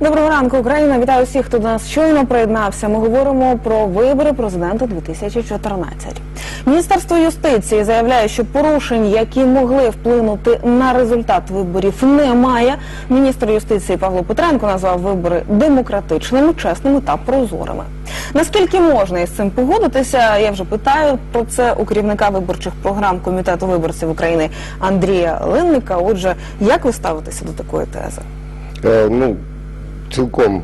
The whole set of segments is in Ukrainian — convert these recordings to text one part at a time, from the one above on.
Доброго ранку, Україна. Вітаю всіх, хто до нас щойно приєднався. Ми говоримо про вибори президента 2014. Міністерство юстиції заявляє, що порушень, які могли вплинути на результат виборів, немає. Міністр юстиції Павло Петренко назвав вибори демократичними, чесними та прозорими. Наскільки можна із цим погодитися? Я вже питаю про це у керівника виборчих програм комітету виборців України Андрія Линника. Отже, як ви ставитеся до такої тези? Е, ну, цілком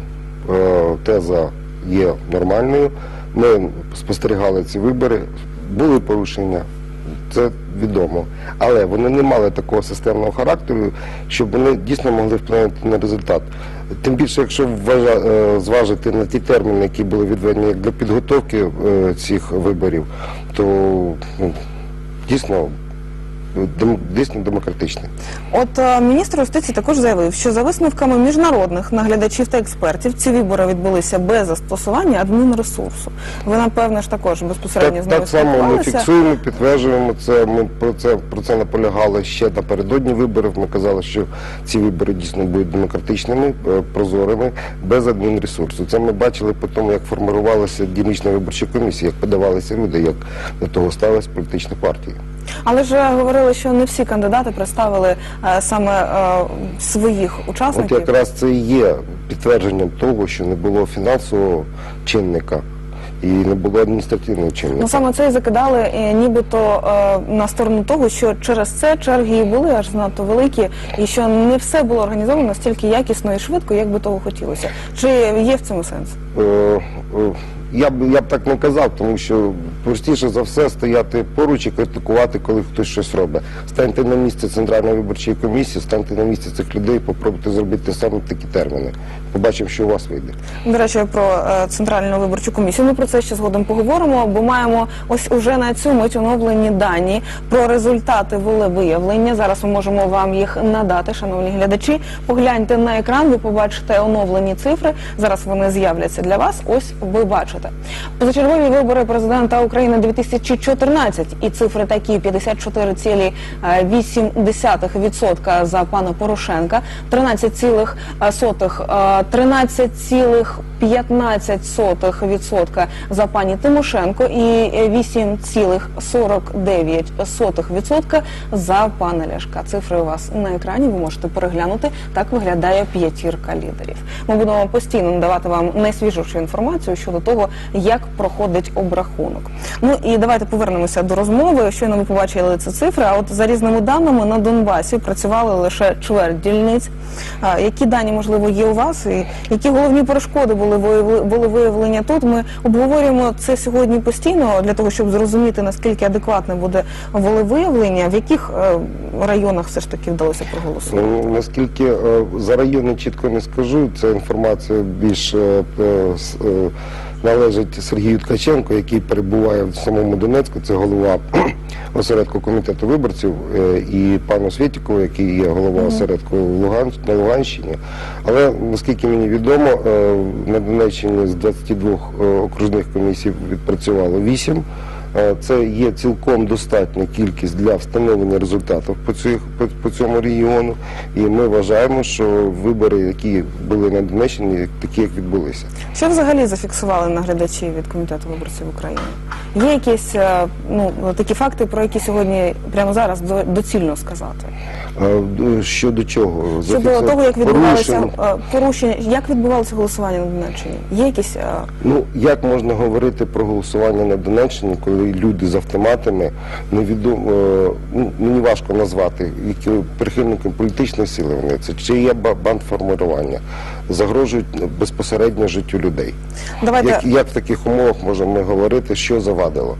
е, теза є нормальною. Ми спостерігали ці вибори, були порушення, це відомо. Але вони не мали такого системного характеру, щоб вони дійсно могли вплинути на результат. Тим більше, якщо е, зважити на ті терміни, які були відведені для підготовки е, цих виборів, то ну, дійсно, дем- дійсно демократичний. От е, міністр юстиції також заявив, що за висновками міжнародних наглядачів та експертів ці вибори відбулися без застосування адмінресурсу. Ви напевне ж також безпосередньо Так, з ними так само ми спілкувалися. фіксуємо, підтверджуємо це. Ми про це про це наполягали ще напередодні виборів. Ми казали, що ці вибори дійсно будуть демократичними, е, прозорими, без адмінресурсу. Це ми бачили по тому, як формувалася дільнична виборча комісія, як подавалися люди, як до того ставились політичні партії. Але ж е, говорили, що не всі кандидати представили е, саме е, своїх От учасників. якраз це і є підтвердженням того, що не було фінансового чинника і не було адміністративного чинника. Ну саме це і закидали е, нібито е, на сторону того, що через це черги і були аж занадто великі, і що не все було організовано настільки якісно і швидко, як би того хотілося. Чи є в цьому сенс? Е, е, Я б я б так не казав, тому що простіше за все стояти поруч і критикувати, коли хтось щось робить. Станьте на місце Центральної виборчої комісії, станьте на місце цих людей, попробуйте зробити саме такі терміни. Побачимо, що у вас вийде. До речі, про е, центральну виборчу комісію. Ми про це ще згодом поговоримо, бо маємо ось уже на цю мить оновлені дані про результати волевиявлення. Зараз ми можемо вам їх надати, шановні глядачі. Погляньте на екран, ви побачите оновлені цифри. Зараз вони з'являться для вас. Ось ви бачите. Позачергові вибори президента України 2014. І цифри такі: 54,8% за пана Порошенка, 13,1%, 13,15% за пані Тимошенко і 8,49% за пана Ляшка. Цифри у вас на екрані. Ви можете переглянути. Так виглядає п'ятірка лідерів. Ми будемо постійно надавати вам найсвіжішу інформацію щодо того, як проходить обрахунок. Ну і давайте повернемося до розмови. Щойно ви побачили ці цифри. А от за різними даними на Донбасі працювали лише чверть дільниць. Які дані можливо є у вас, і які головні перешкоди були виявли- були виявлення тут? Ми обговорюємо це сьогодні постійно для того, щоб зрозуміти наскільки адекватне буде волевиявлення, в яких е, районах все ж таки вдалося проголосувати. Ну, наскільки е, за райони чітко не скажу, ця інформація більш е, належить Сергію Ткаченко, який перебуває в самому Донецьку, це голова осередку комітету виборців, е, і пану Світікову, який є голова осередку Луган, на Луганщині. Але наскільки мені відомо, е, на Донеччині з 22 е, окружних комісій відпрацювало 8. Е, Це є цілком достатня кількість для встановлення результатів по, цих, по, по цьому регіону. І ми вважаємо, що вибори, які були на Донеччині, такі як відбулися. Що взагалі зафіксували наглядачі від комітету виборців України? Є якісь е, ну такі факти, про які сьогодні прямо зараз до- доцільно сказати? Е, Щодо чого? Щодо того, як відбувалося порушення, як відбувалося голосування на Донеччині? Є якісь Ну, як можна говорити про голосування на Донеччині, коли люди з автоматами невідомо, е, ну, мені важко назвати, які прихильники політичної сили вони це, чи є банд бандформування, загрожують безпосередньо життю людей. давайте Як, як в таких умовах можемо ми говорити, що завадило?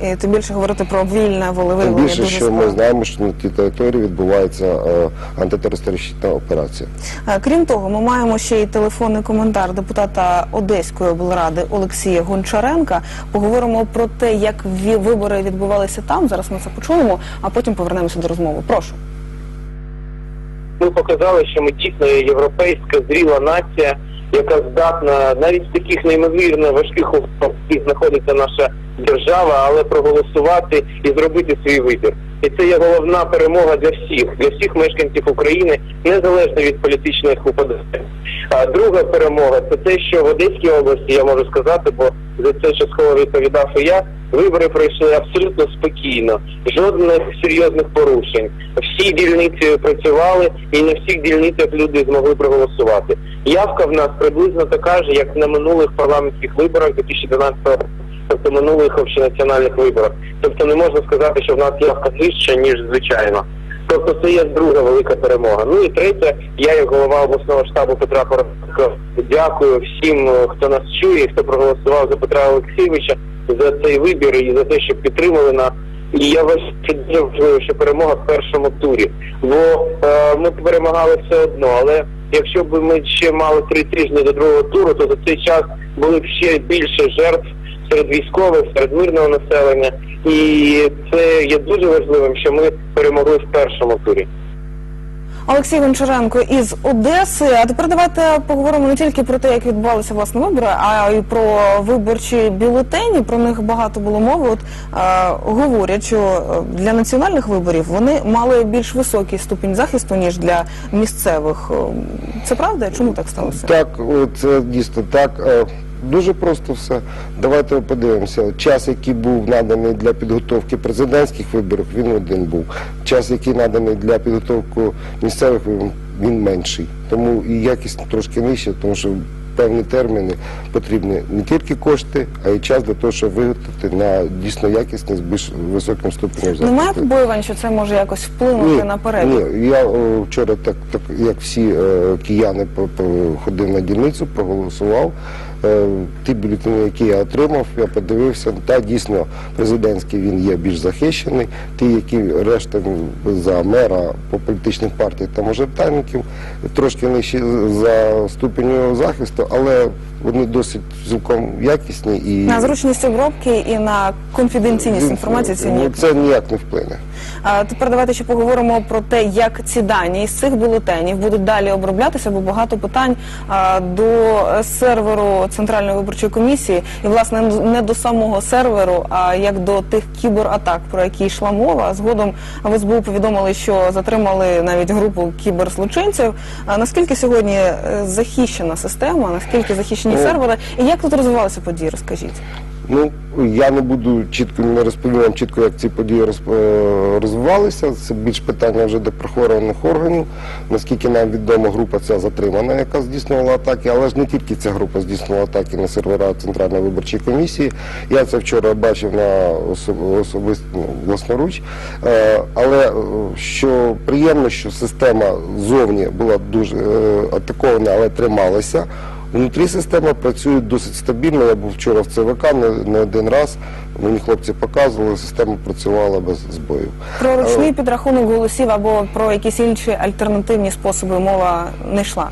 І тим більше говорити про вільне Тим більше, дуже що ми знаємо, що на тій території відбувається е, антитерористична операція. Е, Крім того, ми маємо ще й телефонний коментар депутата Одеської облради Олексія Гончаренка. Поговоримо про те, як ві- вибори відбувалися там. Зараз ми це почуємо, а потім повернемося до розмови. Прошу. Ми показали, що ми дійсно європейська зріла нація, яка здатна навіть в таких неймовірно важких умовах, знаходиться наша держава, але проголосувати і зробити свій вибір. І це є головна перемога для всіх, для всіх мешканців України, незалежно від політичних уподобань. А друга перемога це те, що в Одеській області я можу сказати, бо за це частково відповідав і я. Вибори пройшли абсолютно спокійно, жодних серйозних порушень. Всі дільниці працювали, і на всіх дільницях люди змогли проголосувати. Явка в нас приблизно така ж, як на минулих парламентських виборах 2012 року, тобто минулих общенаціональних виборах. Тобто не можна сказати, що в нас явка вища, ніж звичайно. Тобто це є друга велика перемога. Ну і третя, я як голова обласного штабу Петра Порошенка дякую всім, е, хто нас чує, хто проголосував за Петра Олексійовича за цей вибір і за те, що підтримали нас. І я вважаю, що що перемога в першому турі. Бо е, ми перемагали все одно, але якщо б ми ще мали три тижні до другого туру, то за цей час були б ще більше жертв серед військових, серед мирного населення. І це є дуже важливим, що ми перемогли в першому турі. Олексій Гончаренко із Одеси. А тепер давайте поговоримо не тільки про те, як відбувалися власне вибори, а й про виборчі бюлетені. Про них багато було мови. От е, говорять, що е, для національних виборів вони мали більш високий ступінь захисту ніж для місцевих. Е, Це правда? Чому так сталося? Так, це дійсно так. Дуже просто все. Давайте подивимося. Час, який був наданий для підготовки президентських виборів, він один був. Час, який наданий для підготовки місцевих виборів, він менший. Тому і якість трошки нижча, тому що певні терміни потрібні не тільки кошти, а й час для того, щоб виготовити на дійсно якісний з більш високим ступенем. Немає побоювань, що це може якось вплинути на перебіг? Ні, я о, вчора, так, так як всі е, кияни, по- по- ходив на дільницю, проголосував. Е, ті бюлетені, які я отримав, я подивився, та дійсно президентський він є більш захищений. Ті, які решта за мера по політичних партій та мажоритарників, трошки нижчі за ступеню захисту, але вони досить цілком якісні і На зручність обробки і на конфіденційність інформації це Ну, ніяк. це ніяк не вплине. А тепер давайте ще поговоримо про те, як ці дані із цих бюлетенів будуть далі оброблятися, бо багато питань а, до серверу Центральної виборчої комісії, і власне не до самого серверу, а як до тих кібератак, про які йшла мова. Згодом в СБУ повідомили, що затримали навіть групу кіберзлочинців. А наскільки сьогодні е, захищена система, наскільки захищені Ну, сервери, і як тут розвивалися події? Розкажіть. Ну, я не буду чітко не розповім вам чітко, як ці події роз- е, розвивалися. Це більш питання вже до прихованих органів. Наскільки нам відомо, група ця затримана, яка здійснювала атаки, але ж не тільки ця група здійснювала атаки на сервера Центральної виборчої комісії. Я це вчора бачив на особ- особисто ну, власноруч. Е, Але е, що приємно, що система зовні була дуже е, атакована, але трималася. Внутрі система працює досить стабільно. Я був вчора в ЦВК не, не один раз. Мені хлопці показували, система працювала без збоїв. Про ручний підрахунок голосів або про якісь інші альтернативні способи мова не йшла.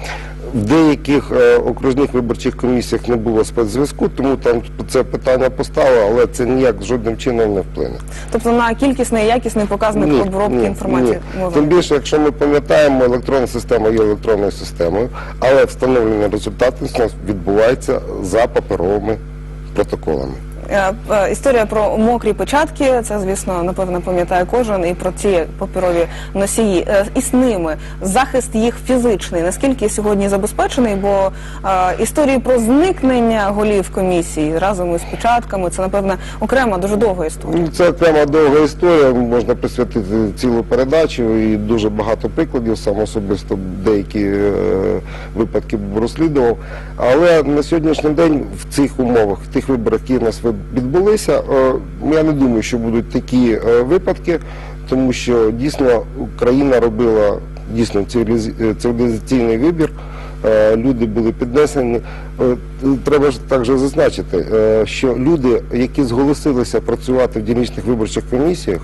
В деяких е, окружних виборчих комісіях не було спецзв'язку, тому там це питання поставили, але це ніяк жодним чином не вплине. Тобто на кількісний і якісний показник обробки інформації ні. Тим більше, якщо ми пам'ятаємо, електронна система є електронною системою, але встановлення результатів відбувається за паперовими протоколами. Е, е, Історія про мокрі печатки, це, звісно, напевно, пам'ятає кожен, і про ці паперові носії. Е, І з ними захист їх фізичний, наскільки сьогодні забезпечений, бо історії про зникнення голів комісії разом із печатками, це, напевно, окрема, дуже довга історія. Ну, Це окрема довга історія, можна присвятити цілу передачу і дуже багато прикладів, сам особисто деякі випадки розслідував. Але на сьогоднішній день в цих умовах, в тих виборах, які нас ви- відбулися, е, я не думаю, що будуть такі е, випадки, тому що дійсно Україна робила дійсно е, цивілізаційний вибір. Люди були піднесені. Треба ж також зазначити, що люди, які зголосилися працювати в дільничних виборчих комісіях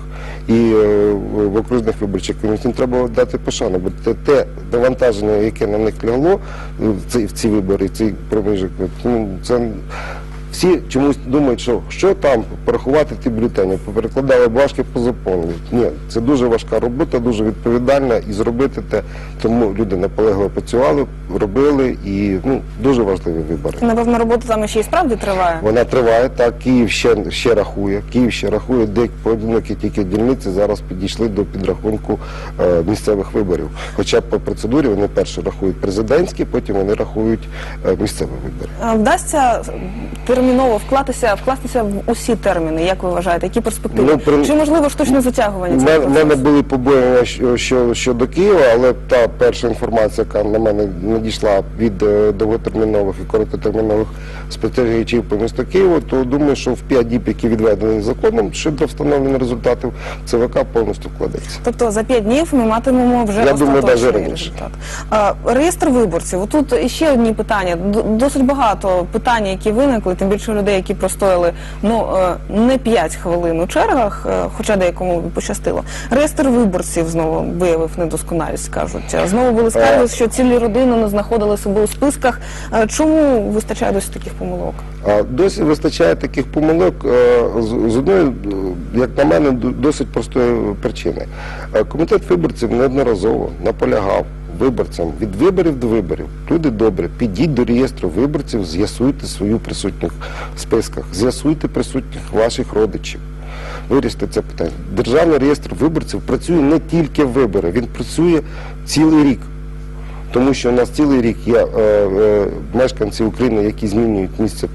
і в окружних виборчих комісіях, треба дати пошану, бо те, навантаження, яке на них лягло в ці, вибори, цей проміжок, ну, це Всі чомусь думають, що що там порахувати ті бюлетені, перекладали бумажки по закону. Ні, це дуже важка робота, дуже відповідальна і зробити те. Тому люди наполегливо працювали, робили і ну дуже важливі вибори. Напевно, робота там ще й справді триває. Вона триває, так, Київ ще, ще рахує. Київ ще рахує, де поодинокі тільки дільниці зараз підійшли до підрахунку е, місцевих виборів. Хоча по процедурі вони перше рахують президентські, потім вони рахують е, місцеві вибори. Вдасться терміново вклатися, вкластися в усі терміни, як ви вважаєте, які перспективи? Ну, при- Чи можливо штучне затягування У мене, мене були побоювання що, що, щодо Києва, але та перша інформація, яка на мене надійшла від е, довготермінових і короткотермінових спостерігачів по місту Києву, то думаю, що в 5 діб, які відведені законом, щодо встановлення результатів ЦВК повністю вкладеться. Тобто за п'ять днів ми матимемо вже Я думаю, даже раніше. результат. Реєстр виборців. Отут іще одні питання. Досить багато питань, які виникли, тим більше людей, які простояли ну е, не 5 хвилин у чергах, е, хоча деякому пощастило. Реєстр виборців знову виявив недосконалість, кажуть. Знову були скарги, що цілі родини не знаходили себе у списках. Е, Чому вистачає досі таких помилок? Досі вистачає таких помилок е, з одної, як на мене, досить простої причини. Е, Комітет виборців неодноразово наполягав виборцям від виборів до виборів. Люди добре, підіть до реєстру виборців, з'ясуйте свою присутніх в списках, з'ясуйте присутніх ваших родичів. Вирішити це питання. Державний реєстр виборців працює не тільки в вибори, він працює цілий рік. Тому що у нас цілий рік є е, е, мешканці України, які змінюють місце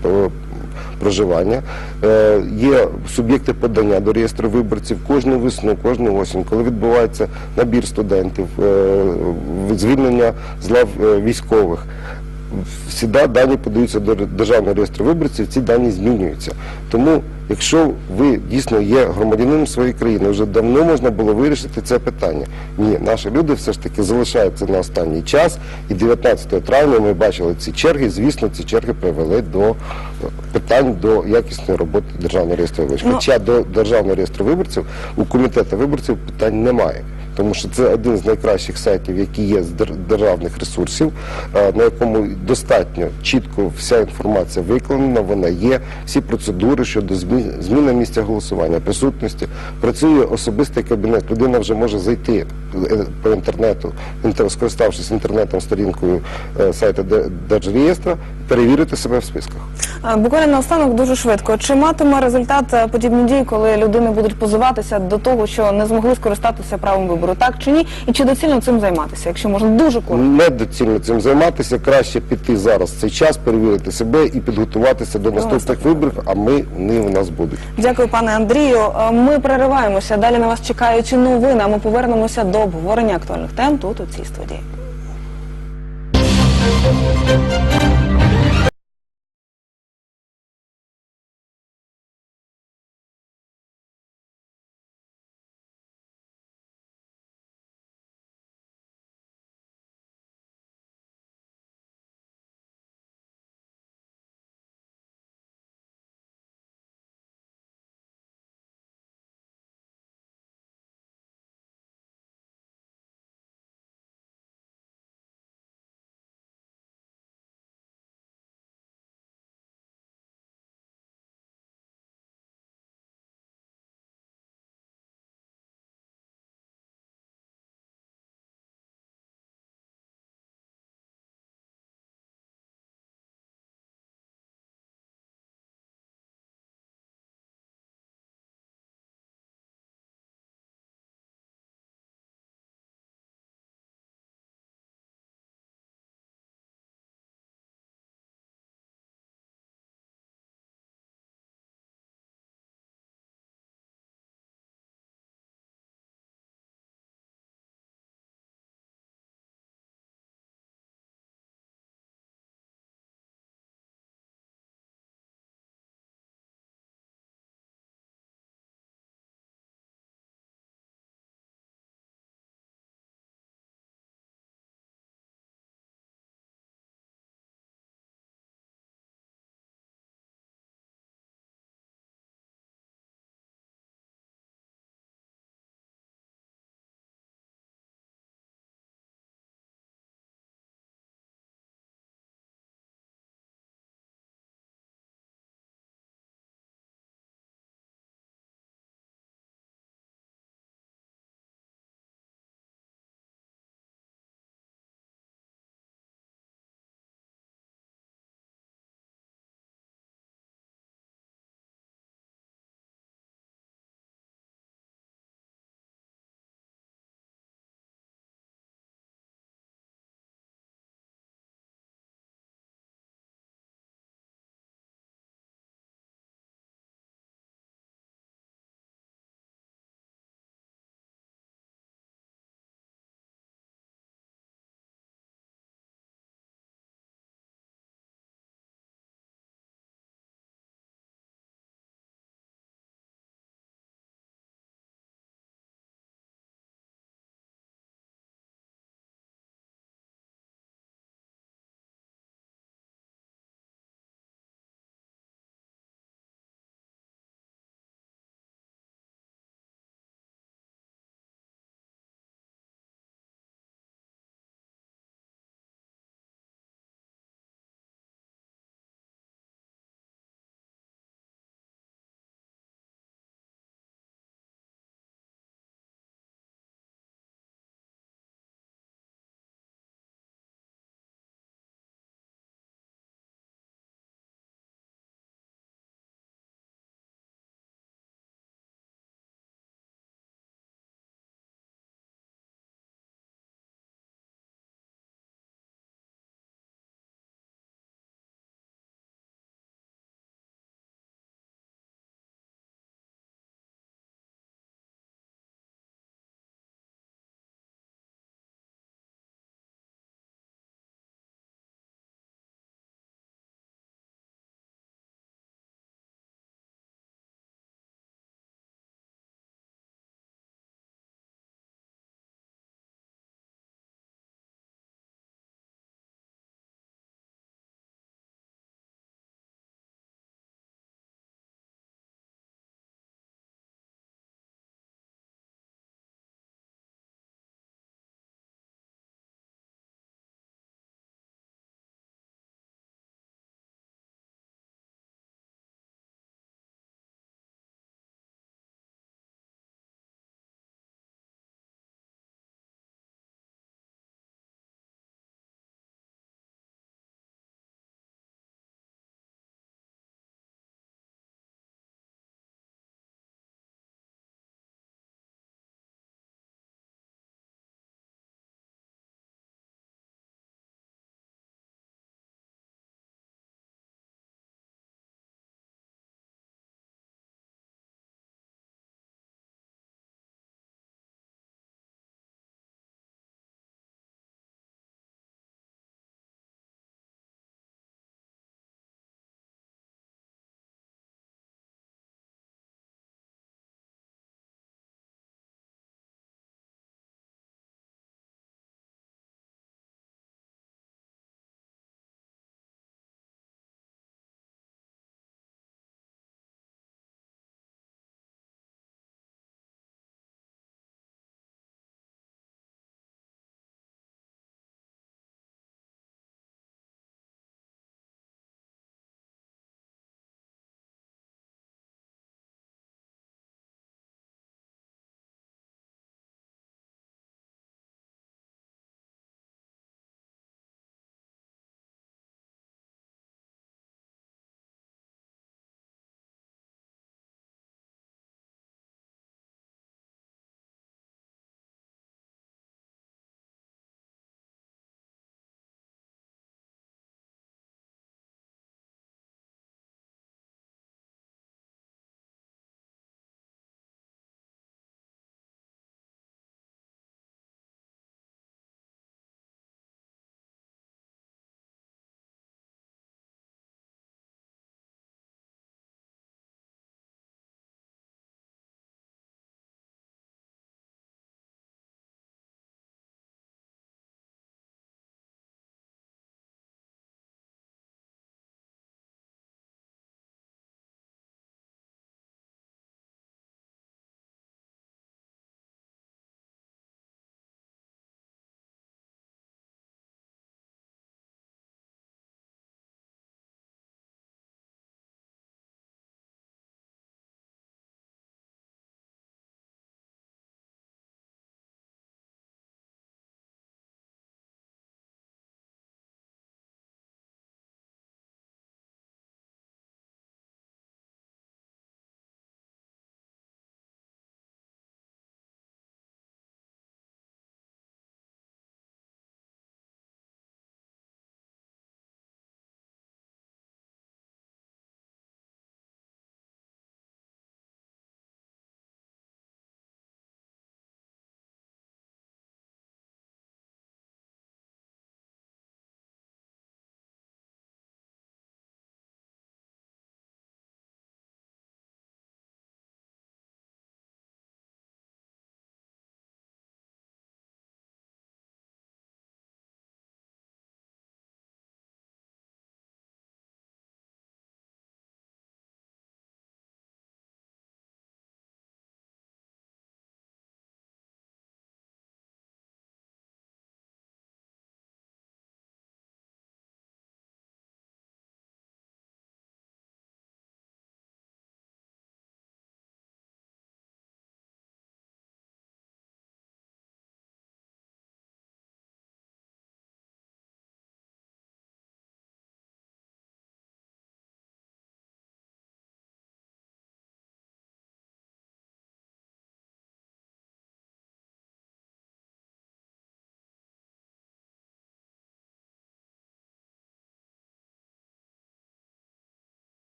проживання. Е, є суб'єкти подання до реєстру виборців кожну весну, кожну осінь, коли відбувається набір студентів, звільнення з лав військових. Всі дані подаються до державного реєстру виборців, ці дані змінюються. Тому, якщо ви дійсно є громадянином своєї країни, вже давно можна було вирішити це питання. Ні, наші люди все ж таки залишаються на останній час. І 19 травня ми бачили ці черги. Звісно, ці черги привели до е, питань до якісної роботи державного реєстру виборців. Ну- Хоча до державного реєстру виборців у комітету виборців питань немає. Тому що це один з найкращих сайтів, які є з дер- державних ресурсів, е, на якому достатньо чітко вся інформація викладена, вона є, всі процедури щодо змі- зміни місця голосування, присутності. Працює особистий кабінет. Людина вже може зайти е, по інтернету, скориставшись інтернетом сторінкою е, сайту Держреєстра, перевірити себе в списках. Буквально наостанок дуже швидко. Чи матиме результат подібні дії, коли людини будуть позиватися до того, що не змогли скористатися правом вибору, так чи ні? І чи доцільно цим займатися, якщо можна дуже коротко? Недоцільно цим займатися, краще піти зараз в цей час, перевірити себе і підготуватися до наступних виборів, а ми вони у нас будуть. Дякую, пане Андрію. Е, Ми перериваємося. Далі на вас чекають новини. А ми повернемося до обговорення актуальних тем тут у цій студії.